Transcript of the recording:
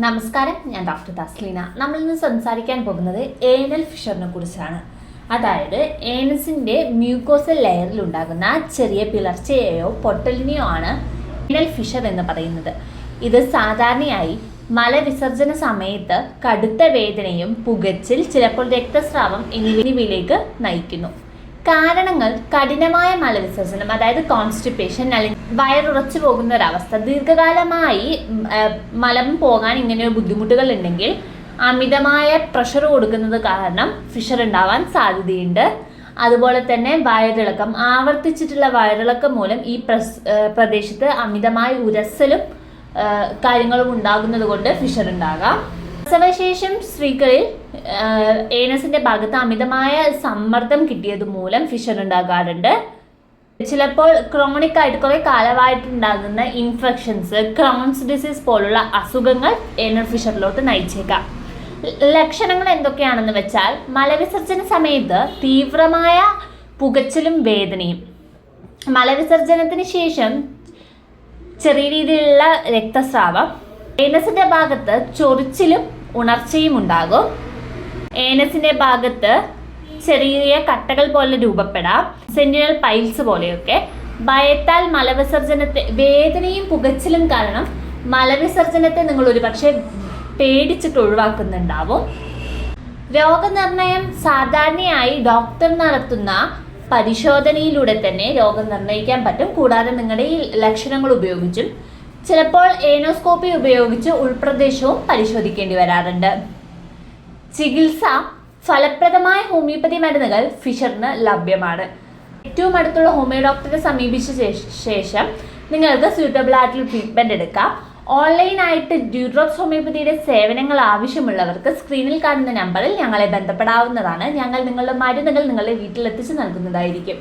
നമസ്കാരം ഞാൻ ഡോക്ടർ തസ്ലീന നമ്മൾ ഇന്ന് സംസാരിക്കാൻ പോകുന്നത് ഏനൽ ഫിഷറിനെ കുറിച്ചാണ്. അതായത് ഏനസിന്റെ മ്യൂക്കോസൽ ലെയറിൽ ഉണ്ടാകുന്ന ചെറിയ പിളർച്ചയെയോ പൊട്ടലിനെയോ ആണ് ഏനൽ ഫിഷർ എന്ന് പറയുന്നത്. ഇത് സാധാരണയായി മലവിസർജന സമയത്ത് കടുത്ത വേദനയും പുകച്ചിൽ ചിലപ്പോൾ രക്തസ്രാവം എന്നിവയിലേക്ക് നയിക്കുന്നു. കാരണങ്ങൾ കഠിനമായ മലവിസർജനം അതായത് കോൺസ്റ്റിപ്പേഷൻ അല്ലെങ്കിൽ വയറുറച്ചു പോകുന്ന ഒരവസ്ഥ ദീർഘകാലമായി മലം പോകാൻ ഇങ്ങനെ ബുദ്ധിമുട്ടുകൾ ഉണ്ടെങ്കിൽ അമിതമായ പ്രഷർ കൊടുക്കുന്നത് കാരണം ഫിഷർ ഉണ്ടാവാൻ സാധ്യതയുണ്ട്. അതുപോലെ തന്നെ വയറിളക്കം ആവർത്തിച്ചിട്ടുള്ള വയറിളക്കം മൂലം ഈ പ്രദേശത്ത് അമിതമായ ഉരസലും കാര്യങ്ങളും ഉണ്ടാകുന്നത് കൊണ്ട് ഫിഷർ ഉണ്ടാകാം. പ്രസവശേഷം സ്ത്രീകളിൽ ഏനസിന്റെ ഭാഗത്ത് അമിതമായ സമ്മർദ്ദം കിട്ടിയത് മൂലം ഫിഷർ ഉണ്ടാകാറുണ്ട്. ചിലപ്പോൾ ക്രോണിക് ആയിട്ട് കുറെ കാലമായിട്ടുണ്ടാകുന്ന ഇൻഫെക്ഷൻസ് ക്രോൺസ് ഡിസീസ് പോലുള്ള അസുഖങ്ങൾ ഏനൽ ഫിഷറിലോട്ട് നയിച്ചേക്കാം. ലക്ഷണങ്ങൾ എന്തൊക്കെയാണെന്ന് വെച്ചാൽ മലവിസർജന സമയത്ത് തീവ്രമായ പുകച്ചിലും വേദനയും മലവിസർജനത്തിന് ശേഷം ചെറിയ രീതിയിലുള്ള രക്തസ്രാവം ഏനസിന്റെ ഭാഗത്ത് ചൊറിച്ചിലും ഉണർച്ചയും ഉണ്ടാകും. ഏനസിന്റെ ഭാഗത്ത് ചെറിയ കട്ടകൾ പോലെ രൂപപ്പെടാം. സെന്റിനൽ പൈൽസ് പോലെയൊക്കെ. ഭയത്താൽ മലവിസർജനത്തെ വേദനയും പുകച്ചിലും കാരണം മലവിസർജനത്തെ നിങ്ങൾ ഒരുപക്ഷെ പേടിച്ചിട്ട് ഒഴിവാക്കുന്നുണ്ടാവും. രോഗനിർണയം സാധാരണയായി ഡോക്ടർ നടത്തുന്ന പരിശോധനയിലൂടെ തന്നെ രോഗം നിർണയിക്കാൻ പറ്റും. കൂടാതെ നിങ്ങളുടെ ഈ ലക്ഷണങ്ങൾ ഉപയോഗിച്ചും ചിലപ്പോൾ ഏനോസ്കോപ്പി ഉപയോഗിച്ച് ഉൾപ്രദേശവും പരിശോധിക്കേണ്ടി വരാറുണ്ട്. ചികിത്സ ഫലപ്രദമായ ഹോമിയോപ്പതി മരുന്നുകൾ ഫിഷറിന് ലഭ്യമാണ്. ഏറ്റവും അടുത്തുള്ള ഹോമിയോ ഡോക്ടറെ സമീപിച്ച ശേഷം നിങ്ങൾക്ക് സ്യൂട്ടബിൾ ആയിട്ടുള്ള ട്രീറ്റ്മെന്റ് എടുക്കാം. ഓൺലൈനായിട്ട് ഡ്യൂഡ്രോപ്സ് ഹോമിയോപ്പതിയുടെ സേവനങ്ങൾ ആവശ്യമുള്ളവർക്ക് സ്ക്രീനിൽ കാണുന്ന നമ്പറിൽ ഞങ്ങളെ ബന്ധപ്പെടാവുന്നതാണ്. ഞങ്ങൾ നിങ്ങളുടെ മരുന്നുകൾ നിങ്ങളുടെ വീട്ടിലെത്തിച്ച് നൽകുന്നതായിരിക്കും.